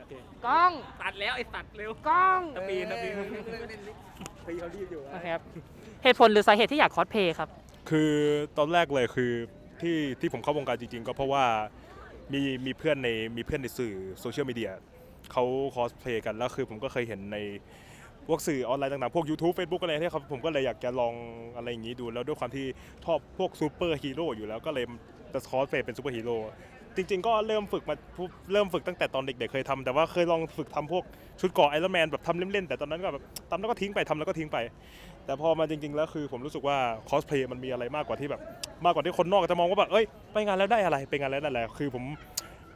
โอเคกล้องตัดแล้วไอ้ตัดเร็วกล้องตะปีนตะปีนพี่เขารีบอยู่โอเคครับเหตุผลหรือสาเหตุที่อยากคอสเพลย์ครับ คือตอนแรกเลยคือที่ที่ผมเข้าวงการจริงๆ ก็เพราะว่ามีมีเพื่อนในมีเพื่อนในสื่อโซเชียลมีเดียเขาคอสเพลย์กันแล้วคือผมก็เคยเห็นในพวกสื่อออนไลน์ต่างๆ พวก YouTube Facebook อะไรที่เขาผมก็เลยอยากจะลองอะไรอย่างนี้ดู แล้วด้วยความที่ชอบพวกซูเปอร์ฮีโร่อยู่แล้วก็เลยจะคอสเพลย์เป็นซูเปอร์ฮีโร่ จริง ๆ ก็เริ่มฝึกมาเริ่มฝึกตั้งแต่ตอนเด็กๆเคยทำแต่ว่าเคยลองฝึกทำพวกชุดเกราะไอรอนแมนแบบทำเล่นๆแต่ตอนนั้นก็แบบทำแล้วก็ทิ้งไปทำแล้วก็ทิ้งไป แต่พอมาจริง ๆ แล้วคือผมรู้สึกว่าคอสเพลย์มันมีอะไรมากกว่าที่แบบ มากกว่าที่คนนอกจะมองว่าแบบเอ้ยไปงานแล้วได้อะไรไปงานแล้วได้อะไรคือผม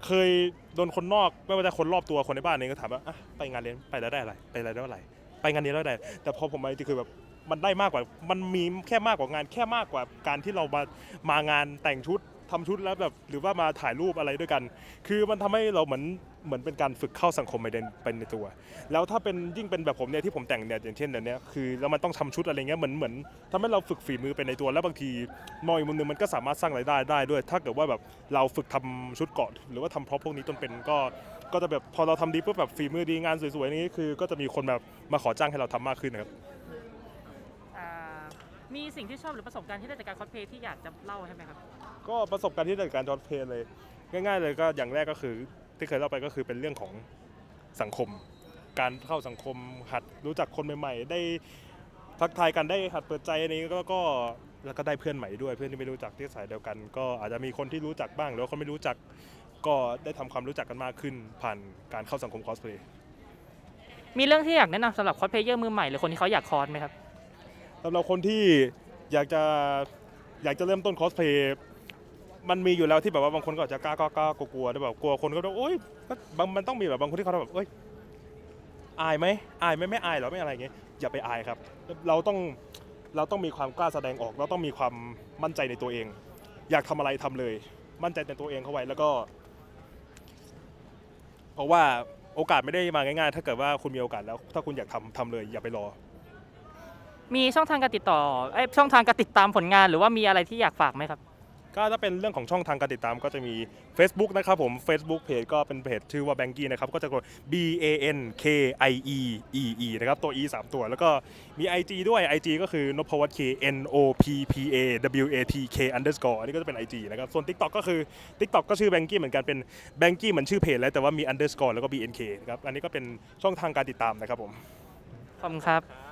เคยโดนคนนอกไม่ว่าจะคนรอบตัวคนในบ้านเองก็ถามว่าอะไปงานเลี้ยงไปแล้วได้อะไรไปแล้วได้อะไร ไปงานนี้แล้วได้ แต่พอผมมาจริงๆคือแบบมันได้มากกว่า มันมีแค่มากกว่างานแค่มากกว่าการที่เรามามางานแต่งชุด ทำชุดแล้วแบบหรือว่ามาถ่ายรูปอะไรด้วยกัน คือมันทำให้เราเหมือนเหมือนเป็นการฝึกเข้าสังคมไปในไปในตัว แล้วถ้าเป็นยิ่งเป็นแบบผมเนี่ยที่ผมแต่งเนี่ยอย่างเช่นเดี๋ยวนี้คือแล้วมันต้องทำชุดอะไรเงี้ยเหมือนเหมือนทำให้เราฝึกฝีมือไปในตัว แล้วบางทีมองอีกมุมหนึงมันก็สามารถสร้างรายได้ได้ด้วย ถ้าเกิดว่าแบบเราฝึกทำชุดเกาะหรือว่าทำพร็อพพวกนี้จนเป็นก็ก็จะแบบพอเราทำดีปุ๊บแบบฝีมือดีงานสวยๆนี้คือ ก็จะมีคนแบบมาขอจ้างให้เราทำมากขึ้นครับมีสิ่งที่ชอบหรือประสบการณ์ที่ได้จากการคอสเพลย์ที่อยากจะเล่าใช่ไหมครับ ก็ประสบการณ์ที่ได้จากการจอดเพลย์เลย ง่าย ๆ เลยก็อย่างแรกก็คือที่เคยเล่าไปก็คือเป็นเรื่องของสังคม การเข้าสังคมหัดรู้จักคนใหม่ ๆ ได้ทักทายกันได้หัดเปิดใจอันนี้ก็ก็แล้วก็ได้เพื่อนใหม่ด้วย เพื่อนที่ไม่รู้จักที่สายเดียวกัน ก็อาจจะมีคนที่รู้จักบ้างหรือว่าคนไม่รู้จักก็ได้ทำความรู้จักกันมากขึ้น ผ่านการเข้าสังคมคอสเพลย์มีเรื่องที่อยากแนะนำสำหรับคอสเพลเยอร์มือใหม่หรือคนที่เขาอยากคอสไหมครับสำหรับคนที่อยากจะอยากจะเริ่มต้นคอสเพลย์ มันมีอยู่แล้วที่แบบว่าบางคนก็อาจจะกล้ากล้ากล้ากลัวๆแต่แบบกลัวคนก็ต้องโอ๊ยก็บางมันต้องมีแบบบางคนที่เขาแบบเอ้ยอายไหมอายไหมไม่อายเหรอไม่อะไรอย่างเงี้ยอย่าไปอายครับ เราต้องเราต้องมีความกล้าแสดงออก เราต้องมีความมั่นใจในตัวเอง อยากทำอะไรทำเลย มั่นใจในตัวเองเข้าไว้แล้วก็ เพราะว่าโอกาสไม่ได้มาง่ายๆ ถ้าเกิดว่าคุณมีโอกาสแล้ว ถ้าคุณอยากทำทำเลย อย่าไปรอ มีช่องทางการติดต่อเอ้ช่องทางการติดตามผลงานหรือว่ามีอะไรที่อยากฝากไหมครับ ก็ถ้าเป็นเรื่องของช่องทางการติดตามก็จะมี Facebook นะครับผม Facebook เพจก็เป็นเพจชื่อว่า Banky นะครับก็จะกด B A N K I E E E นะครับตัว E 3 ตัว แล้วก็มี IG ด้วย IG ก็คือนพวัต K N O P P A W A T K underscore อันนี้ก็จะเป็น IG นะครับส่วน TikTok ก็คือ TikTok ก็ชื่อ Banky เหมือนกันเป็น Banky เหมือนชื่อเพจแล้วแต่ว่ามี underscore แล้วก็ B N K นะครับอันนี้ก็เป็นช่องทางการติดตามนะครับผมขอบคุณครับ